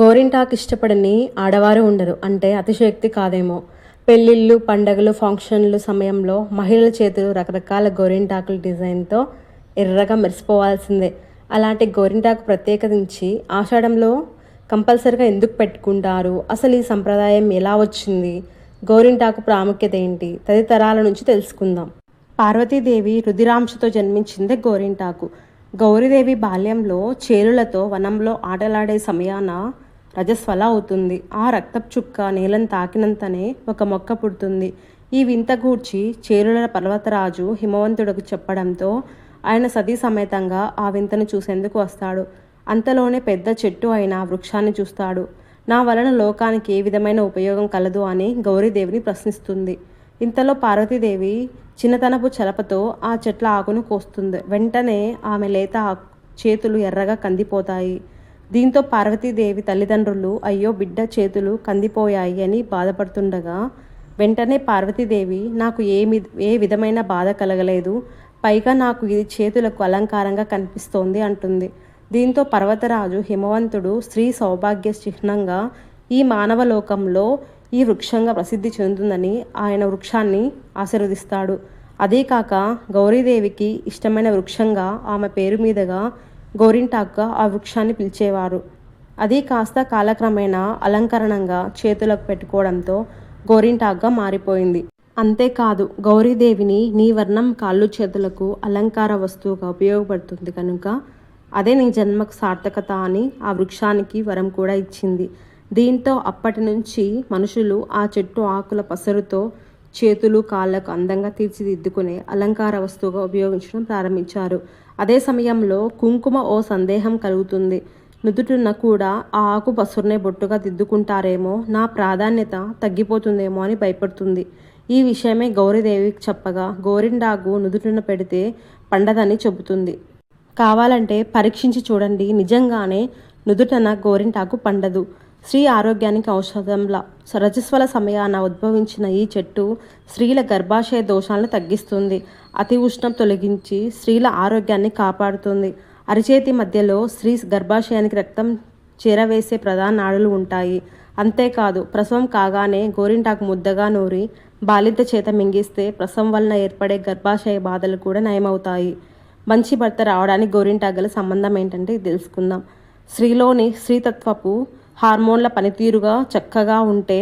గోరింటాకు ఇష్టపడని ఆడవారు ఉండరు. అంటే అతిశయోక్తి కాదేమో. పెళ్ళిళ్ళు పండగలు ఫంక్షన్లు సమయంలో మహిళల చేతులు రకరకాల గోరింటాకుల డిజైన్తో ఎర్రగా మెరిసిపోవాల్సిందే. అలాంటి గోరింటాకు ప్రత్యేకించి ఆషాఢంలో కంపల్సరిగా ఎందుకు పెట్టుకుంటారు? అసలు ఈ సంప్రదాయం ఎలా వచ్చింది? గోరింటాకు ప్రాముఖ్యత ఏంటి? తదితరాల నుంచి తెలుసుకుందాం. పార్వతీదేవి రుధిరాంశతో జన్మించిందే గోరింటాకు. గౌరీదేవి బాల్యంలో చేరులతో వనంలో ఆటలాడే సమయాన రజస్వల అవుతుంది. ఆ రక్తపు చుక్క నేలను తాకినంతనే ఒక మొక్క పుడుతుంది. ఈ వింత గూర్చి చేరుల పర్వతరాజు హిమవంతుడికి చెప్పడంతో ఆయన సతీ సమేతంగా ఆ వింతను చూసేందుకు వస్తాడు. అంతలోనే పెద్ద చెట్టు అయిన వృక్షాన్ని చూస్తాడు. నా వలన లోకానికి ఏ విధమైన ఉపయోగం కలదు అని గౌరీదేవిని ప్రశ్నిస్తుంది. ఇంతలో పార్వతీదేవి చిన్నతనపు చలపతో ఆ చెట్ల ఆకును కోస్తుంది. వెంటనే ఆమె లేత చేతులు ఎర్రగా కందిపోతాయి. దీంతో పార్వతీదేవి తల్లిదండ్రులు అయ్యో బిడ్డ చేతులు కందిపోయాయి అని బాధపడుతుండగా వెంటనే పార్వతీదేవి నాకు ఏమి ఏ విధమైన బాధ కలగలేదు. పైగా నాకు ఇది చేతులకు అలంకారంగా కనిపిస్తోంది అంటుంది. దీంతో పర్వతరాజు హిమవంతుడు స్త్రీ సౌభాగ్య చిహ్నంగా ఈ మానవ లోకంలో ఈ వృక్షంగా ప్రసిద్ధి చెందుతుందని ఆయన వృక్షాన్ని ఆశీర్వదిస్తాడు. అదే కాక గౌరీదేవికి ఇష్టమైన వృక్షంగా ఆమె పేరు మీదుగా గోరింటాక్గా ఆ వృక్షాన్ని పిలిచేవారు. అది కాస్త కాలక్రమేణా అలంకరణంగా చేతులకు పెట్టుకోవడంతో గోరింటాక్గా మారిపోయింది. అంతేకాదు గౌరీదేవిని నీ వర్ణం కాళ్ళు చేతులకు అలంకార వస్తువుగా ఉపయోగపడుతుంది కనుక అదే నీ జన్మకు సార్థకత అని ఆ వృక్షానికి వరం కూడా ఇచ్చింది. దీంతో అప్పటి నుంచి మనుషులు ఆ చెట్టు ఆకుల పసరుతో చేతులు కాళ్ళకు అందంగా తీర్చిదిద్దుకునే అలంకార వస్తువుగా ఉపయోగించడం ప్రారంభించారు. అదే సమయంలో కుంకుమ ఓ సందేహం కలుగుతుంది. నుదుటిన కూడా ఆ ఆకు పసురునే బొట్టుగా దిద్దుకుంటారేమో నా ప్రాధాన్యత తగ్గిపోతుందేమో అని భయపడుతుంది. ఈ విషయమే గౌరీదేవికి చెప్పగా గోరిండాగు నుదుటిన పెడితే పండదని చెబుతుంది. కావాలంటే పరీక్షించి చూడండి నిజంగానే నుదుటన గోరింటాకు పండదు. స్త్రీ ఆరోగ్యానికి ఔషధంలా రజస్వల సమయాన ఉద్భవించిన ఈ చెట్టు స్త్రీల గర్భాశయ దోషాలను తగ్గిస్తుంది. అతి ఉష్ణం తొలగించి స్త్రీల ఆరోగ్యాన్ని కాపాడుతుంది. అరిచేతి మధ్యలో స్త్రీ గర్భాశయానికి రక్తం చేరవేసే ప్రధాన నాడులు ఉంటాయి. అంతేకాదు ప్రసవం కాగానే గోరింటాకు ముద్దగా నూరి బాలింత చేత మింగిస్తే ప్రసవం వలన ఏర్పడే గర్భాశయ బాధలు కూడా నయమవుతాయి. మంచి భర్త రావడానికి గోరింటాకు గల సంబంధం ఏంటంటే ఇది తెలుసుకుందాం. స్త్రీలోని స్త్రీతత్వపు హార్మోన్ల పనితీరుగా చక్కగా ఉంటే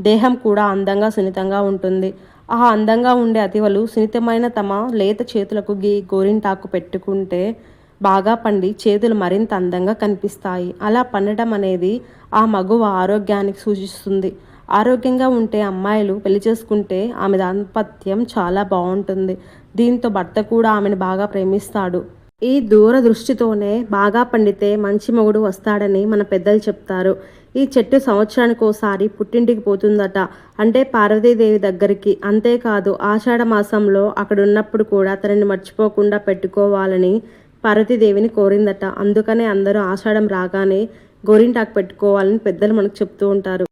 దేహం కూడా అందంగా సున్నితంగా ఉంటుంది. ఆ అందంగా ఉండే అతివలు సున్నితమైన తమ లేత చేతులకు గీ గోరింటాకు పెట్టుకుంటే బాగా పండి చేతులు మరింత అందంగా కనిపిస్తాయి. అలా పండటం అనేది ఆ మగువ ఆరోగ్యానికి సూచిస్తుంది. ఆరోగ్యంగా ఉంటే అమ్మాయిలు పెళ్ళి చేసుకుంటే ఆమె దాంపత్యం చాలా బాగుంటుంది. దీంతో భర్త కూడా ఆమెను బాగా ప్రేమిస్తాడు. ఈ దూరదృష్టితోనే బాగా పండితే మంచి మొగుడు వస్తాడని మన పెద్దలు చెప్తారు. ఈ చెట్టు సంవత్సరానికి ఒకసారి పుట్టింటికి పోతుందట. అంటే పార్వతీదేవి దగ్గరికి. అంతేకాదు ఆషాఢ మాసంలో అక్కడ ఉన్నప్పుడు కూడా తనని మర్చిపోకుండా పెట్టుకోవాలని పార్వతీదేవిని కోరిందట. అందుకనే అందరూ ఆషాఢం రాగానే గోరింటాకు పెట్టుకోవాలని పెద్దలు మనకు చెప్తూ ఉంటారు.